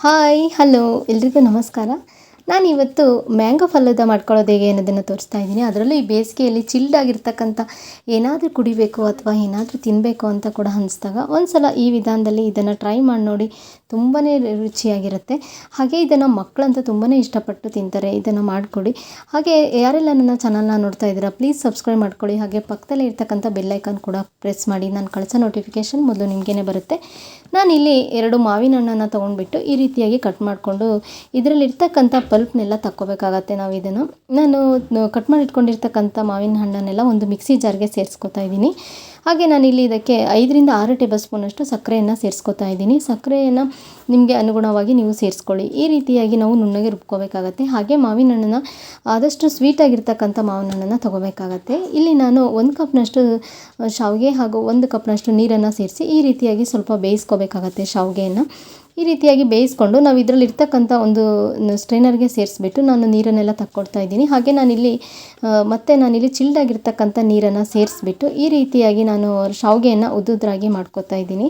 Hi hello ಎಲ್ರಿಗೂ ನಮಸ್ಕಾರ. ನಾನು ಇವತ್ತು ಮ್ಯಾಂಗೋ ಫಲೂದ ಮಾಡ್ಕೊಳ್ಳೋದು ಹೇಗೆ ಅನ್ನೋದನ್ನು ತೋರಿಸ್ತಾ ಇದ್ದೀನಿ. ಅದರಲ್ಲೂ ಈ ಬೇಸಿಗೆಯಲ್ಲಿ ಚಿಲ್ಡ್ ಆಗಿರ್ತಕ್ಕಂಥ ಏನಾದರೂ ಕುಡಿಬೇಕು ಅಥವಾ ಏನಾದರೂ ತಿನ್ನಬೇಕು ಅಂತ ಕೂಡ ಅನಿಸ್ದಾಗ ಒಂದ್ಸಲ ಈ ವಿಧಾನದಲ್ಲಿ ಇದನ್ನು ಟ್ರೈ ಮಾಡಿ ನೋಡಿ ತುಂಬಾ ರುಚಿಯಾಗಿರುತ್ತೆ. ಹಾಗೆ ಇದನ್ನು ಮಕ್ಕಳಂತೂ ತುಂಬಾ ಇಷ್ಟಪಟ್ಟು ತಿಂತಾರೆ. ಇದನ್ನು ಮಾಡಿಕೊಡಿ ಹಾಗೆ ಯಾರೆಲ್ಲ ನನ್ನ ಚಾನಲ್ನ ನೋಡ್ತಾ ಇದ್ದೀರಾ ಪ್ಲೀಸ್ ಸಬ್ಸ್ಕ್ರೈಬ್ ಮಾಡ್ಕೊಳ್ಳಿ. ಹಾಗೆ ಪಕ್ಕದಲ್ಲೇ ಇರ್ತಕ್ಕಂಥ ಬೆಲ್ಲೈಕನ್ ಕೂಡ ಪ್ರೆಸ್ ಮಾಡಿ ನಾನು ಕಳಿಸೋ ನೋಟಿಫಿಕೇಷನ್ ಮೊದಲು ನಿಮಗೇನೆ ಬರುತ್ತೆ. ನಾನಿಲ್ಲಿ ಎರಡು ಮಾವಿನ ಹಣ್ಣನ್ನು ತೊಗೊಂಡ್ಬಿಟ್ಟು ಈ ರೀತಿಯಾಗಿ ಕಟ್ ಮಾಡಿಕೊಂಡು ಇದರಲ್ಲಿರ್ತಕ್ಕಂಥ ಪಲ್ಪ್ನೆಲ್ಲ ತಕ್ಕೋಬೇಕಾಗತ್ತೆ ನಾವು ಇದನ್ನು. ನಾನು ಕಟ್ ಮಾಡಿ ಇಟ್ಕೊಂಡಿರ್ತಕ್ಕಂಥ ಮಾವಿನ ಹಣ್ಣನ್ನೆಲ್ಲ ಒಂದು ಮಿಕ್ಸಿ ಜಾರ್ಗೆ ಸೇರಿಸ್ಕೊತಾ ಇದ್ದೀನಿ. ಹಾಗೆ ನಾನಿಲ್ಲಿ ಇದಕ್ಕೆ ಐದರಿಂದ ಆರು ಟೇಬಲ್ ಸ್ಪೂನಷ್ಟು ಸಕ್ಕರೆಯನ್ನು ಸೇರಿಸ್ಕೊತಾ ಇದ್ದೀನಿ. ಸಕ್ಕರೆಯನ್ನು ನಿಮಗೆ ಅನುಗುಣವಾಗಿ ನೀವು ಸೇರಿಸ್ಕೊಳ್ಳಿ. ಈ ರೀತಿಯಾಗಿ ನಾವು ನುಣ್ಣಗೆ ರುಬ್ಕೋಬೇಕಾಗತ್ತೆ. ಹಾಗೆ ಮಾವಿನ ಹಣ್ಣನ್ನು ಆದಷ್ಟು ಸ್ವೀಟಾಗಿರ್ತಕ್ಕಂಥ ಮಾವಿನ ಹಣ್ಣನ್ನು ತೊಗೋಬೇಕಾಗತ್ತೆ. ಇಲ್ಲಿ ನಾನು ಒಂದು ಕಪ್ನಷ್ಟು ಶಾವಿಗೆ ಹಾಗೂ ಒಂದು ಕಪ್ನಷ್ಟು ನೀರನ್ನು ಸೇರಿಸಿ ಈ ರೀತಿಯಾಗಿ ಸ್ವಲ್ಪ ಬೇಯಿಸ್ಕೋಬೇಕಾಗತ್ತೆ ಶಾವಿಗೆಯನ್ನು. ಈ ರೀತಿಯಾಗಿ ಬೇಯಿಸ್ಕೊಂಡು ನಾವು ಇದರಲ್ಲಿ ಇರ್ತಕ್ಕಂಥ ಒಂದು ಸ್ಟ್ರೈನರ್ಗೆ ಸೇರಿಸ್ಬಿಟ್ಟು ನಾನು ನೀರನ್ನೆಲ್ಲ ತಕ್ಕೊಡ್ತಾ ಇದ್ದೀನಿ. ಹಾಗೆ ನಾನಿಲ್ಲಿ ಮತ್ತೆ ನಾನಿಲ್ಲಿ ಚಿಲ್ಡಾಗಿರ್ತಕ್ಕಂಥ ನೀರನ್ನು ಸೇರಿಸ್ಬಿಟ್ಟು ಈ ರೀತಿಯಾಗಿ ನಾನು ಶಾವಿಗೆಯನ್ನು ಉದ್ದುದ್ರಾಗಿ ಮಾಡ್ಕೋತಾ ಇದ್ದೀನಿ.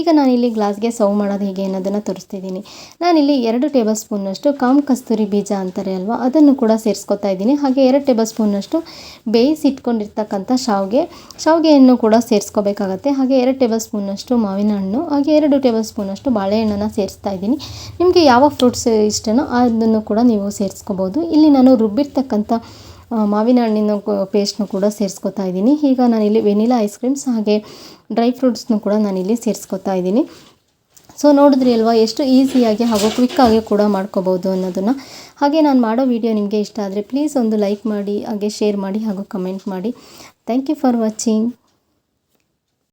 ಈಗ ನಾನಿಲ್ಲಿ ಗ್ಲಾಸ್ಗೆ ಸರ್ವ್ ಮಾಡೋದು ಹೇಗೆ ಅನ್ನೋದನ್ನು ತೋರಿಸ್ತಿದ್ದೀನಿ. ನಾನಿಲ್ಲಿ ಎರಡು ಟೇಬಲ್ ಸ್ಪೂನ್ನಷ್ಟು ಕಾಮ್ ಕಸ್ತೂರಿ ಬೀಜ ಅಂತಾರೆ ಅಲ್ವಾ, ಅದನ್ನು ಕೂಡ ಸೇರಿಸ್ಕೊತಾ ಇದ್ದೀನಿ. ಹಾಗೆ ಎರಡು ಟೇಬಲ್ ಸ್ಪೂನ್ನಷ್ಟು ಬೇಯಿಸಿಟ್ಕೊಂಡಿರ್ತಕ್ಕಂಥ ಶಾವಿಗೆ, ಶಾವಿಗೆಯನ್ನು ಕೂಡ ಸೇರಿಸ್ಕೋಬೇಕಾಗತ್ತೆ. ಹಾಗೆ ಎರಡು ಟೇಬಲ್ ಸ್ಪೂನ್ನಷ್ಟು ಮಾವಿನ ಹಣ್ಣು, ಹಾಗೆ ಎರಡು ಟೇಬಲ್ ಸ್ಪೂನಷ್ಟು ಬಾಳೆಹಣ್ಣನ್ನು ಸೇರಿಸ್ತಾ ಇದ್ದೀನಿ. ನಿಮಗೆ ಯಾವ ಫ್ರೂಟ್ಸ್ ಇಷ್ಟನೋ ಅದನ್ನು ಕೂಡ ನೀವು ಸೇರಿಸ್ಕೋಬೋದು. ಇಲ್ಲಿ ನಾನು ರುಬ್ಬಿರ್ತಕ್ಕಂಥ ಮಾವಿನ ಹಣ್ಣಿನ ಪೇಸ್ಟ್ನು ಕೂಡ ಸೇರಿಸ್ಕೊತಾ ಇದ್ದೀನಿ. ಈಗ ನಾನಿಲ್ಲಿ ವೆನಿಲಾ ಐಸ್ ಕ್ರೀಮ್ಸ್ ಹಾಗೆ ಡ್ರೈ ಫ್ರೂಟ್ಸ್ನು ಕೂಡ ನಾನಿಲ್ಲಿ ಸೇರಿಸ್ಕೊತಾ ಇದ್ದೀನಿ. ಸೊ ನೋಡಿದ್ರಿ ಅಲ್ವಾ, ಎಷ್ಟು ಈಸಿಯಾಗಿ ಹಾಗೂ ಕ್ವಿಕ್ಕಾಗಿ ಕೂಡ ಮಾಡ್ಕೋಬೋದು ಅನ್ನೋದನ್ನು. ಹಾಗೆ ನಾನು ಮಾಡೋ ವಿಡಿಯೋ ನಿಮಗೆ ಇಷ್ಟ ಆದರೆ ಪ್ಲೀಸ್ ಒಂದು ಲೈಕ್ ಮಾಡಿ, ಹಾಗೆ ಶೇರ್ ಮಾಡಿ ಹಾಗೂ ಕಮೆಂಟ್ ಮಾಡಿ. Thank you for watching